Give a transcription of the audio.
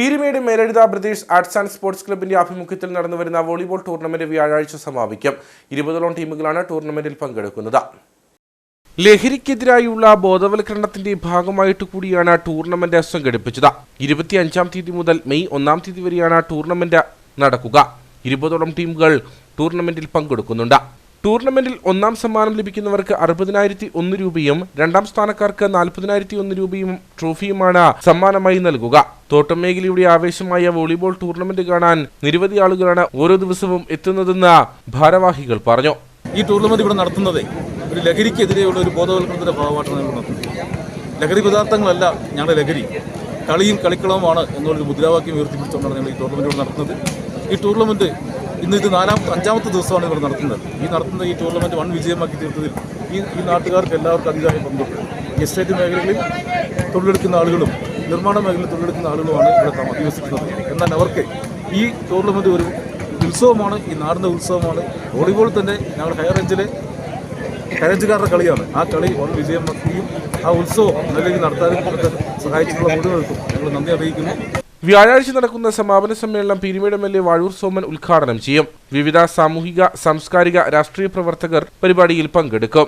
Peerumedu Melezhutha British arts and sports ക്ലബിന്റെ ആഭിമുഖ്യത്തിൽ നടന്നുവരുന്ന വോളിബോൾ ടൂർണമെന്റ് വ്യാഴാഴ്ച സമാപിക്കും. ഇരുപതോളം ടീമുകളാണ് ടൂർണമെന്റിൽ പങ്കെടുക്കുന്നത്. ലഹരിക്കെതിരായുള്ള ബോധവൽക്കരണത്തിന്റെ ഭാഗമായിട്ട് കൂടിയാണ് ടൂർണമെന്റ് സംഘടിപ്പിച്ചത്. ഇരുപത്തിയഞ്ചാം തീയതി മുതൽ മെയ് ഒന്നാം തീയതി വരെയാണ് ടൂർണമെന്റ് നടക്കുക. ഇരുപതോളം ടീമുകൾ ടൂർണമെന്റിൽ പങ്കെടുക്കുന്നുണ്ട്. ടൂർണമെന്റിൽ ഒന്നാം സമ്മാനം ലഭിക്കുന്നവർക്ക് അറുപതിനായിരത്തി ഒന്ന് രൂപയും രണ്ടാം സ്ഥാനക്കാർക്ക് നാൽപ്പതിനായിരത്തി ഒന്ന് രൂപയും ട്രോഫിയുമാണ് സമ്മാനമായി നൽകുക. തോട്ടം മേഖലയുടെ ആവേശമായ വോളിബോൾ ടൂർണമെന്റ് കാണാൻ നിരവധി ആളുകളാണ് ഓരോ ദിവസവും എത്തുന്നതെന്ന് ഭാരവാഹികൾ പറഞ്ഞു. ഈ ടൂർണമെന്റ് ഇവിടെ നടത്തുന്നത് ഒരു ലഹരിക്കെതിരെയുള്ള ഒരു ബോധവൽക്കരണത്തിന്റെ ഭാഗമായിട്ടാണ് ലഹരി പദാർത്ഥങ്ങളല്ല ഞങ്ങളുടെ ലഹരി. കളിയും കളിക്കളവുമാണ് എന്നുള്ളൊരു മുദ്രാവാക്യം ഉയർത്തിപ്പിടിച്ചുകൊണ്ടാണ് ഞങ്ങൾ ഈ ടൂർണമെന്റ് ഇവിടെ നടത്തുന്നത്. ഈ ടൂർണമെന്റ് ഇന്ന് ഇത് നാലാമത്തെ അഞ്ചാമത്തെ ദിവസമാണ് ഇവർ നടത്തുന്നത്. ഈ നടത്തുന്ന ഈ ടൂർണമെന്റ് വൺ വിജയമാക്കി തീർത്തതിൽ ഈ ഈ നാട്ടുകാർക്ക് എല്ലാവർക്കും അതിയായ പങ്കുണ്ട് എസ്റ്റേറ്റ് മേഖലകളിൽ തൊഴിലെടുക്കുന്ന ആളുകളും നിർമ്മാണ മേഖലയിൽ തൊഴിലെടുക്കുന്ന ആളുകളുമാണ് ഇവിടെ അധിവസിക്കുന്നത്. എന്നാൽ അവർക്ക് ഈ ടൂർണമെന്റ് ഒരു ഉത്സവമാണ് ഈ നാടിന്റെ ഉത്സവമാണ്. വോളിബോൾ തന്നെ ഞങ്ങൾ ഹയർ റേഞ്ചിലെ ഹയറേഞ്ചുകാരുടെ കളിയാണ്. ആ കളി വൺ വിജയമാക്കുകയും ആ ഉത്സവം നല്ല രീതിയിൽ നടത്താനും സഹായിച്ചിട്ടുള്ള മുഴുവൻ ഞങ്ങൾ നന്ദി അറിയിക്കുന്നു. വ്യാഴാഴ്ച നടക്കുന്ന സമാപന സമ്മേളനം Peerumedu M L A Vazhoor Soman ഉദ്ഘാടനം ചെയ്യും. വിവിധ സാമൂഹിക സാംസ്കാരിക രാഷ്ട്രീയ പ്രവർത്തകർ പരിപാടിയിൽ പങ്കെടുക്കും.